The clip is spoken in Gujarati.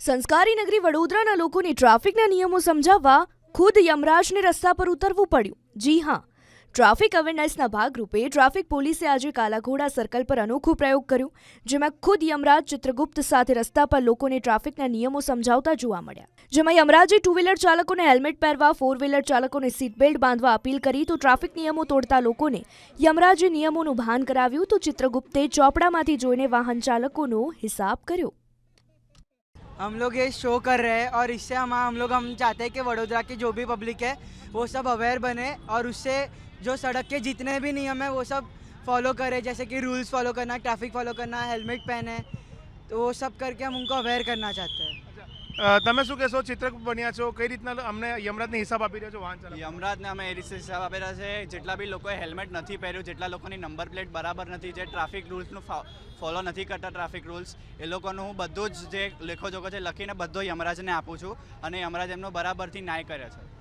સંસ્કારી નગરી વડોદરાના લોકોને ટ્રાફિકના નિયમો સમજાવવા ખુદ યમરાજને રસ્તા પર ઉતરવું પડ્યું. જી હા ટ્રાફિક અવેરનેસના ભાગરૂપે ટ્રાફિક પોલીસે આજે કાલાઘોડા સર્કલ પર અનોખો પ્રયોગ કર્યો, જેમાં ખુદ યમરાજ ચિત્રગુપ્ત સાથે રસ્તા પર લોકોને ટ્રાફિકના નિયમો સમજાવતા જોવા મળ્યા. જેમાં યમરાજે ટુ વ્હીલર ચાલકોને હેલ્મેટ પહેરવા ફોર વ્હીલર ચાલકોને સીટ બેલ્ટ બાંધવા અપીલ કરી તો ટ્રાફિક નિયમો તોડતા લોકોને યમરાજે નિયમોનું ભાન કરાવ્યું તો ચિત્રગુપ્તે ચોપડામાંથી જોઈને વાહન ચાલકોનો હિસાબ કર્યો. हम लोग ये शो कर रहे हैं और इससे हम हम लोग, हम चाहते हैं कि वडोदरा की जो भी पब्लिक है, वो सब अवेयर बने और उससे जो सड़क के जितने भी नियम है, वो सब फॉलो करें। जैसे कि रूल्स फॉलो करना ट्रैफ़िक फॉलो करना हेलमेट पहने तो वो सब करके हम उनको अवेयर करना चाहते हैं। તમે શું કહેશો? ચિત્રક બન્યા છો. કઈ રીતના અમને યમરાજને હિસાબ આપી રહ્યો છો? વાહન ચાલક. યમરાજને અમે એ રીતે હિસાબ આપેલા છે. જેટલા બી લોકોએ હેલ્મેટ નથી પહેર્યું, જેટલા લોકોની નંબર પ્લેટ બરાબર નથી, જે ટ્રાફિક રૂલ્સનું ફોલો નથી કરતા ટ્રાફિક રૂલ્સ, એ લોકોનું હું બધું જ જે લેખો જોખો છે લખીને બધો યમરાજને આપું છું. અને યમરાજ એમનો બરાબરથી ન્યાય કરે છે.